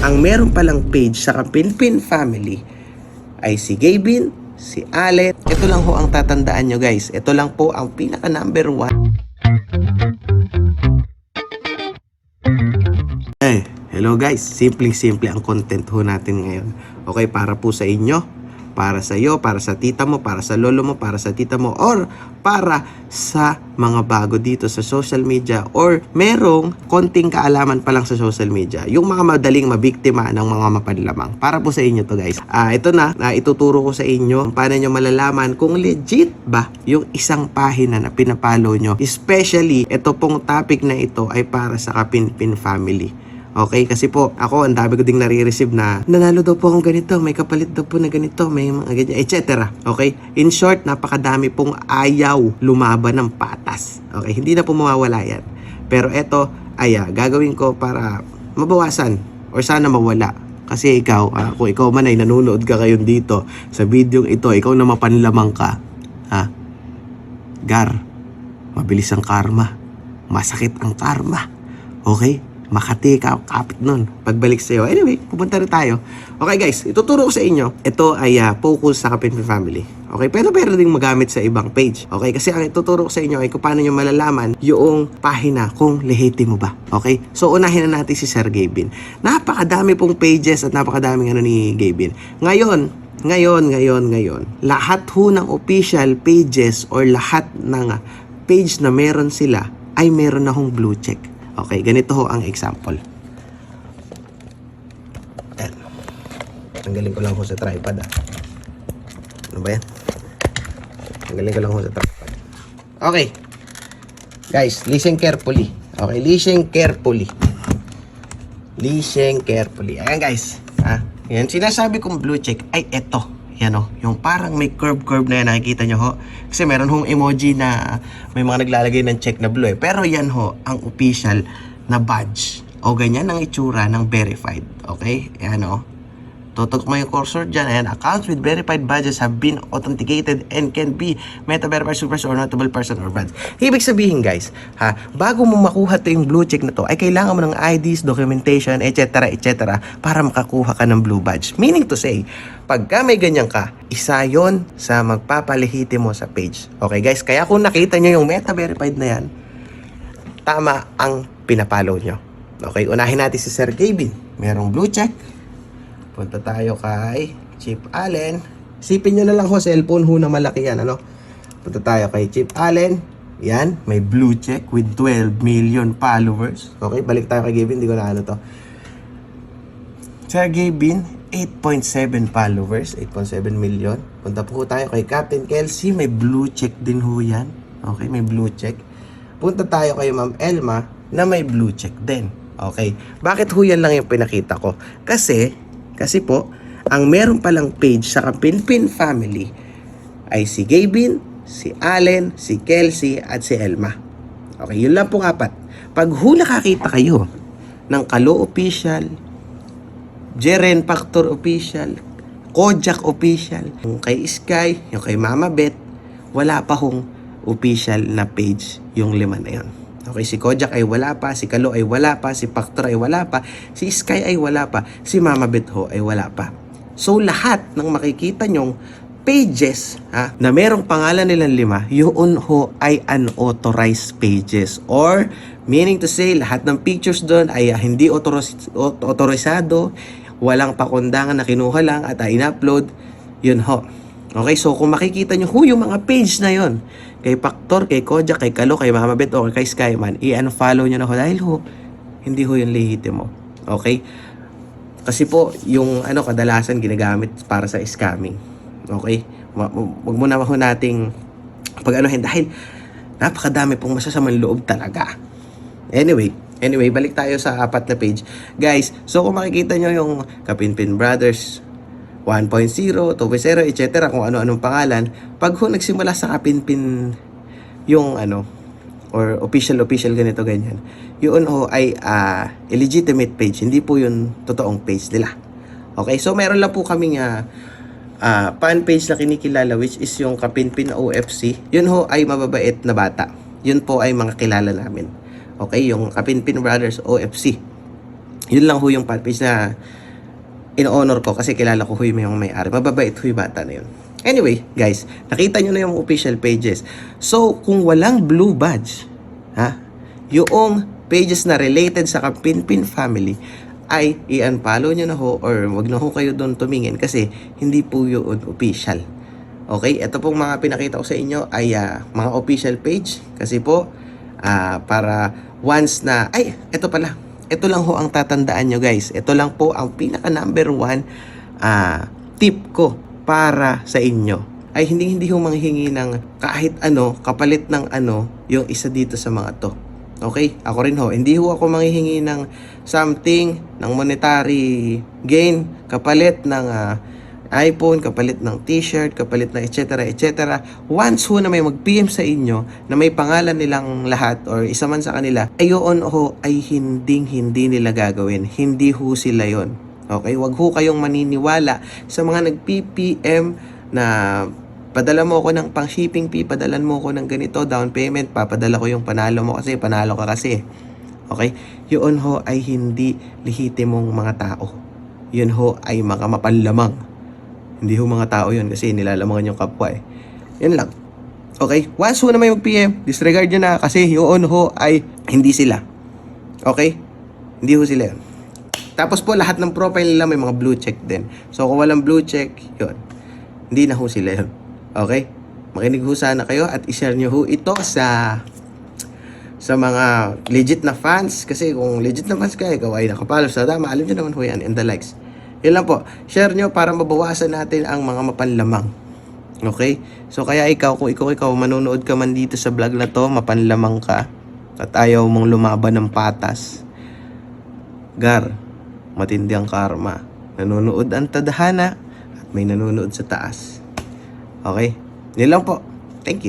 ang meron palang page sa Kapinpin family ay si Gabin, si Alet. Ito lang ho ang tatandaan nyo guys. Ito lang po ang pinaka number one. Eh, hello guys. Simpleng-simple ang content ho natin ngayon. Okay, para po sa inyo, para sa iyo, para sa tita mo, para sa lolo mo, para sa tita mo, or para sa mga bago dito sa social media or merong konting kaalaman pa lang sa social media. Yung mga madaling mabiktima ng mga mapanlamang. Para po sa inyo to guys. Ah, ito na, na ituturo ko sa inyo paano nyo malalaman kung legit ba yung isang pahina na pinapalo nyo. Especially, ito pong topic na ito ay para sa Kapinpin family. Okay, kasi po, ako, ang dami ko ding nare-receive na nanalo daw po akong ganito, may kapalit daw po na ganito, may mga ganyan, etc. Okay? In short, napakadami pong ayaw lumaban ng patas. Okay? Hindi na po mawawala yan. Pero eto, ay ah, gagawin ko para mabawasan or sana mawala. Kasi ikaw, ah, kung ikaw man ay nanonood ka ngayon dito sa video ito, ikaw na mapanlamang ka, ha? Gar, mabilis ang karma. Masakit ang karma. Okay? Makati ka, kapit nun. Pagbalik sa'yo. Anyway, pupunta rin tayo. Okay guys, ituturo ko sa inyo. Ito ay ah, focus sa Kapinpin Family. Okay, pero pwede ding magamit sa ibang page. Okay, kasi ang ituturo ko sa inyo ay kung paano nyo malalaman yung pahina kung lehitimo ba. Okay, so unahin na natin si Sir Gabin. Napakadami pong pages at napakadaming ano ni Gabin. Ngayon, ngayon, ngayon, ngayon, lahat ho ng official pages or lahat ng page na meron sila ay meron na hong blue check. Okay, ganito ho ang example. Yan. Tanggalin ko lang ho sa tripod ah. Ano ba yan? Tanggalin ko lang ho sa tripod. Okay. Guys, listen carefully. Okay, listen carefully. Listen carefully. Ayan guys. Ha? Yan, sinasabi kong blue check ay eto. Yan o. Yung parang may curve-curve na yan. Nakikita nyo ho. Kasi meron hong emoji na may mga naglalagay ng check na blue eh. Pero yan ho, ang official na badge. O ganyan ang itsura ng verified. Okay? Yan o. Tutok mo yung cursor dyan. Ayan, accounts with verified badges have been authenticated and can be meta-verified superstar or notable person or badge. Ibig sabihin guys, ha, bago mo makuha to yung blue check na to, ay kailangan mo ng IDs, documentation, etc. etc. para makakuha ka ng blue badge. Meaning to say, pagka may ganyan ka, isa yon sa magpapalihiti mo sa page. Okay guys, kaya kung nakita nyo yung meta-verified na yan, tama ang pinapalo nyo. Okay, unahin natin si Sir Gavin. Merong blue check. Punta tayo kay Chip Allen. Sipin nyo na lang ho, cellphone ho na malaki yan. Ano? Punta tayo kay Chip Allen. Yan, may blue check with 12 million followers. Okay, balik tayo kay Gavin. Hindi ko na ano to. Sir Gavin, 8.7 followers, 8.7 million. Punta po tayo kay Captain Kelsey, may blue check din ho yan. Okay, may blue check. Punta tayo kay Ma'am Elma na may blue check din. Okay, bakit ho yan lang yung pinakita ko? Kasi, kasi po, ang meron palang page sa Kapinpin family ay si Gavin, si Allen, si Kelsey, at si Elma. Okay, yun lang pong apat. Pag ho nakakita kayo ng Kalo Official, Jeren Factor Official, Kojak Official, yung kay Sky, yung kay Mama Bet, wala pa hong official na page yung lima na yun. Okay, si Kojak ay wala pa, si Kalo ay wala pa, si Factor ay wala pa, si Sky ay wala pa, si Mama Bet ho ay wala pa. So lahat ng makikita nyong pages ha, na merong pangalan nilang lima, yun ho ay unauthorized pages or meaning to say lahat ng pictures doon ay ah, hindi autoris- aut- autorisado, walang pakundangan na kinuha lang at ah, in-upload, yun ho. Okay, so kung makikita nyo ho yung mga page na yon kay Factor, kay Kojak, kay Kalo, kay Mama Bet, o kay Skyman, i-unfollow nyo na ho dahil ho, hindi ho yung lehitimo. Okay? Kasi po, yung ano kadalasan ginagamit para sa scamming. Okay? Wa- wa- Wag mo na ho nating pag anuhin dahil napakadami pong masasamang loob talaga. Anyway, anyway, balik tayo sa apat na page. Guys, so kung makikita nyo yung Kapinpin Brothers 1.0, 2.0, etc. kung ano-anong pangalan, pag ho nagsimula sa Kapinpin yung ano, or official official ganito ganyan yun ho ay ah, illegitimate page. Hindi po yun totoong page nila. Okay so meron lang po kaming ah, ah, fan page na kinikilala which is yung Kapinpin OFC yun ho ay mababait na bata. Yun po ay mga kilala namin. Okay yung Kapinpin Brothers OFC Yun lang ho yung fan page na in-honor ko kasi kilala ko ho yung may-ari. Mababait yung bata na yun. Anyway, guys, nakita nyo na yung official pages. So, kung walang blue badge, ha, yung pages na related sa Kapinpin family, ay i-unfollow nyo na ho or wag na ho kayo doon tumingin kasi hindi po yun official. Okay, ito pong mga pinakita ko sa inyo ay ah, mga official page kasi po ah, para once na, ay, ito pala, ito lang ho ang tatandaan nyo guys. Ito lang po ang pinaka number one ah, tip ko para sa inyo. Ay hindi hindi ho manghingi ng kahit ano, kapalit ng ano, yung isa dito sa mga to. Okay? Ako rin ho. Hindi ho ako manghihingi ng something, ng monetary gain, kapalit ng ah, iPhone, kapalit ng t-shirt, kapalit ng etc. etc. Once ho na may mag-PM sa inyo na may pangalan nilang lahat or isa man sa kanila, ayoon ho ay hinding hindi nila gagawin. Hindi ho sila yon. Okay? Wag ho kayong maniniwala sa mga nag-PPM na padala mo ako ng pang shipping fee, padalan mo ako ng ganito, down payment, papadala ko yung panalo mo kasi, panalo ka kasi. Okay? Yun ho ay hindi lehitimong mga tao. Yun ho ay mga mapanlamang. Hindi ho mga tao yun kasi nilalamangan yung kapwa eh. Yun lang. Okay? Once ho na may mag-PM, disregard nyo na kasi yun ho ay hindi sila. Okay? Hindi ho sila yun. Tapos po lahat ng profile nila may mga blue check din. So kung walang blue check, yun. Hindi na ho sila yun. Okay? Makinig ho sana kayo at i-share nyo ho ito sa sa mga legit na fans kasi kung legit na fans ka ikaw ay nakapalo sa dama alam nyo naman ho yan and the likes yun lang po. Share nyo para mabawasan natin ang mga mapanlamang. Okay? So kaya ikaw kung ikaw ikaw manonood ka man dito sa vlog na to mapanlamang ka. At ayaw mong lumaban ng patas. Gar matindi ang karma. Nanonood ang tadhana at may nanonood sa taas. Okay? Yun lang po. Thank you